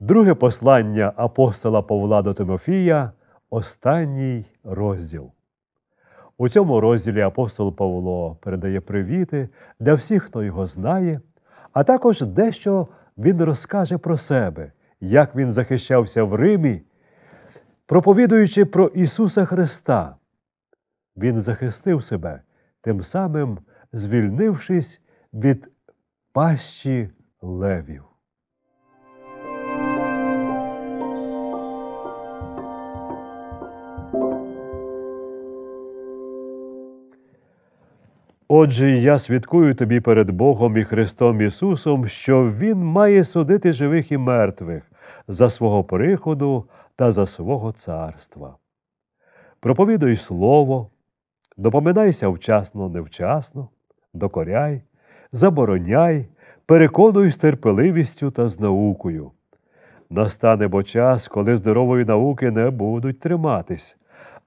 Друге послання апостола Павла до Тимофія, останній розділ. У цьому розділі апостол Павло передає привіти для всіх, хто його знає, а також дещо він розкаже про себе, як він захищався в Римі, проповідуючи про Ісуса Христа. Він захистив себе, тим самим звільнившись від пащі левів. Отже, я свідкую тобі перед Богом і Христом Ісусом, що Він має судити живих і мертвих за свого приходу та за свого царства. Проповідуй слово, допоминайся вчасно, невчасно, докоряй, забороняй, переконуй з терпеливістю та з наукою. Настане бо час, коли здорової науки не будуть триматись,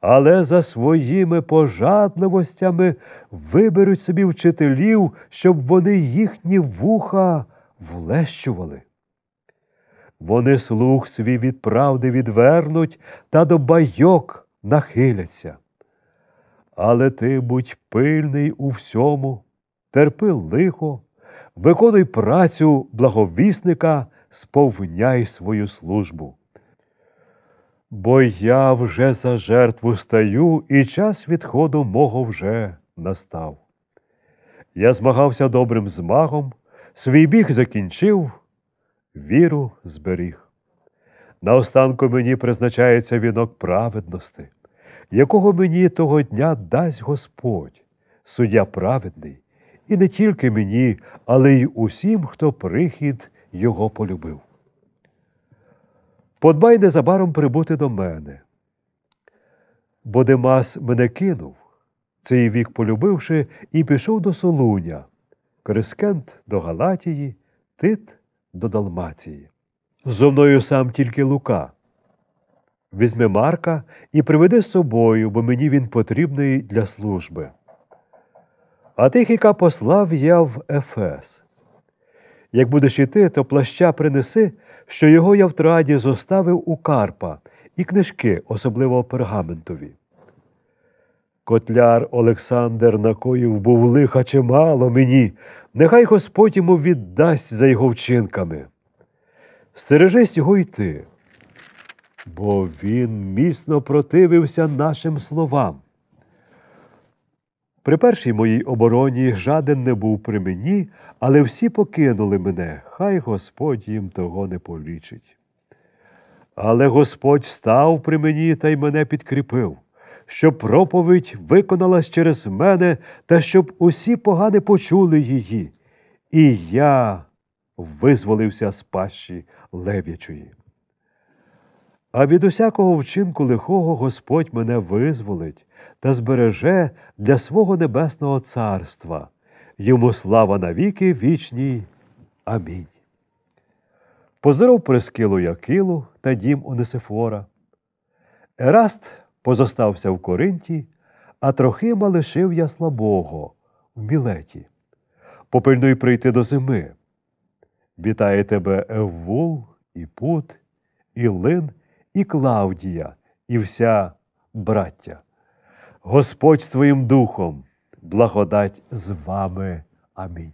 але за своїми пожадливостями виберуть собі вчителів, щоб вони їхні вуха влещували. Вони слух свій від правди відвернуть та до байок нахиляться. Але ти будь пильний у всьому, терпи лихо, виконуй працю благовісника, сповняй свою службу. Бо я вже за жертву стаю, і час відходу мого вже настав. Я змагався добрим змагом, свій біг закінчив, віру зберіг. Наостанку мені призначається вінок праведності, якого мені того дня дасть Господь, суддя праведний, і не тільки мені, але й усім, хто прихід його полюбив. Подбай незабаром прибути до мене. Бо Демас мене кинув, цей вік полюбивши, і пішов до Солуня, Крискент до Галатії, Тит до Далмації. Зо мною сам тільки Лука. Візьми Марка і приведи з собою, бо мені він потрібний для служби. А Тихіка послав я в Ефес. Як будеш іти, то плаща принеси, що його я в траді зоставив у Карпа, і книжки, особливо пергаментові. Котляр Олександр накоїв був лиха чимало мені, нехай Господь йому віддасть за його вчинками. Стережись його йти, бо він міцно противився нашим словам. При першій моїй обороні жаден не був при мені, але всі покинули мене, хай Господь їм того не полічить. Але Господь став при мені та й мене підкріпив, щоб проповідь виконалась через мене та щоб усі погани почули її, і я визволився з пащі лев'ячої. А від усякого вчинку лихого Господь мене визволить та збереже для свого небесного царства. Йому слава навіки вічній. Амінь. Поздоров Прескилу Якилу та дім Онисифора. Ераст позостався в Коринті, а Трохима лишив я слабого в Мілеті. Попильнуй прийти до зими. Вітає тебе Еввул, і Пут, і Лин, і Клавдія, і вся браття. Господь з твоїм духом, благодать з вами. Амінь.